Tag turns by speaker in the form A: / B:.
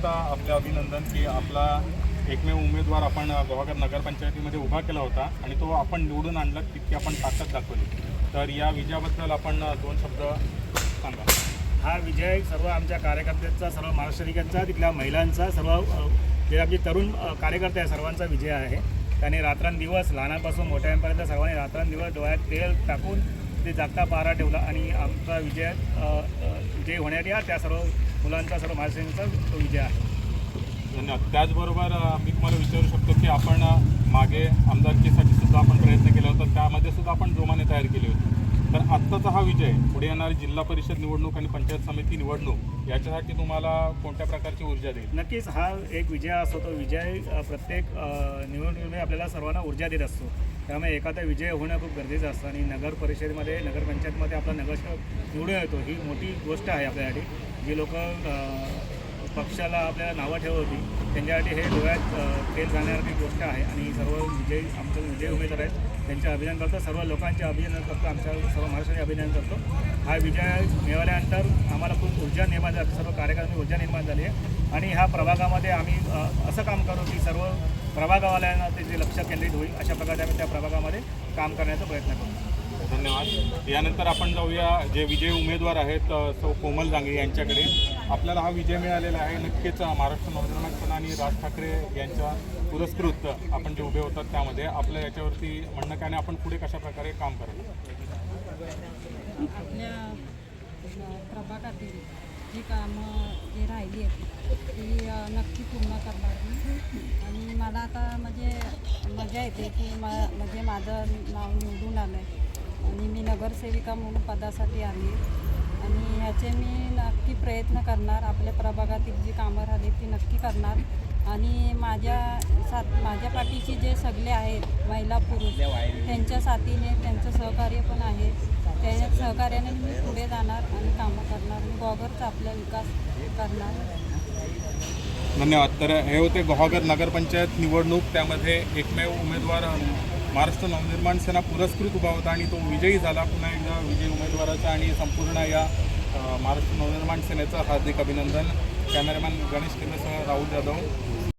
A: सुद्धा आपले अभिनंदन की आपला एकमेव उमेदवार आपण गोवागर नगरपंचायतीमध्ये उभा केला होता आणि तो आपण निवडून आणला तितकी आपण ताकद दाखवली. तर या विजयाबद्दल आपण दोन शब्द सांगा.
B: हा विजय सर्व आमच्या कार्यकर्त्यांचा सर्व महाराष्ट्रिकांचा तिथल्या महिलांचा सर्व जे आमचे तरुण कार्यकर्ते आहे सर्वांचा विजय आहे. त्यांनी रात्रंदिवस लहानापासून मोठ्यांपर्यंत सर्वांनी रात्रंदिवस डोळ्यात तेल टाकून ते जागता पारा ठेवला आणि आमचा विजय विजय होण्यात या. त्या सर्व मुलांचा सर्व महाराष्ट्रीयांचा तो विजय आहे.
A: धन्यवाद. त्याचबरोबर मी तुम्हाला विचारू शकतो की आपण मागे आमदारकीसाठी सुद्धा आपण प्रयत्न केला होता. त्यामध्ये सुद्धा आपण जोमाने तयार केली होती. तर आत्ताचा हा विजय पुढे येणारी जिल्हा परिषद निवडणूक आणि पंचायत समिती निवडणूक याच्यासाठी तुम्हाला कोणत्या प्रकारची ऊर्जा देईल?
B: नक्कीच हा एक विजय असतो तो विजय प्रत्येक निवडणुकीमध्ये आपल्याला सर्वांना ऊर्जा देत असतो. त्यामुळे एखादा विजय होणं खूप गरजेचं असतं आणि नगर परिषदेमध्ये नगरपंचायतमध्ये आपला नगरसेवक निवडून येतो. ही मोठी गोष्ट आहे आपल्यासाठी. जी लोक पक्षाला आपल्याला नावं ठेवली त्यांच्यासाठी हे डोळ्यात अ, तेल जाण्यासारखी गोष्ट आहे आणि सर्व विजय आमचे विजय उमेदवार आहेत त्यांचे अभिनंदन करतो. सर्व लोकांचे अभिनंदन करतो. आमच्या सर्व महाराष्ट्राचे अभिनंदन करतो. हा विजय मिळाल्यानंतर आम्हाला खूप ऊर्जा निर्माण झाली. सर्व कार्यकर्त्यांनी ऊर्जा निर्माण झाली आहे. आणि ह्या प्रभागामध्ये आम्ही असं काम करू की सर्व प्रभागावाल्यांना त्याचे लक्ष केंद्रित होईल अशा प्रकारे आम्ही त्या प्रभागामध्ये काम करण्याचा प्रयत्न करू.
A: धन्यवाद. यानंतर आपण जाऊया. जे विजयी उमेदवार आहेत अ, सौ कोमल जांगे यांच्याकडे. आपल्याला हा विजय मिळालेला आहे. नक्कीच महाराष्ट्र नवनिर्माण सेना आणि राज ठाकरे यांच्या पुरस्कृत आपण जे उभे होतात त्यामध्ये आपल्या याच्यावरती म्हणणं काय आणि आपण पुढे कशा प्रकारे काम कराल
C: आपल्या प्रभागातील जी कामं जी राहिली आहेत ती नक्की पूर्ण करणार मी आणि मला आता म्हणजे मजा येते की म म्हणजे माझं नाव निवडून आलं आहे आणि मी नगरसेविका म्हणून पदासाठी आली आहे. आणि ह्याचे मी नक्की प्रयत्न करणार आपल्या प्रभागातील जी कामं राहिली ती नक्की करणार. आणि माझ्या साथ माझ्या पाठीची जे सगळे आहेत महिला पुरुष त्यांच्या साथीने त्यांचं सहकार्य पण आहे. त्या सहकार्याने मी पुढे जाणार आणि कामं करणार. आणि गॉगरचा आपला विकास करणार.
A: धन्यवाद. तर हे होते गोहागर नगरपंचायत निवडणूक. त्यामध्ये एकमेव उमेदवार महाराष्ट्र नवनिर्माण सेना पुरस्कृत उभा होता आणि तो विजयी झाला. पुन्हा एकदा विजयी उमेदवाराचा आणि संपूर्ण या महाराष्ट्र नवनिर्माण सेनेचं हार्दिक अभिनंदन. कॅमेरामॅन गणेश टिमेसह राहुल जाधव.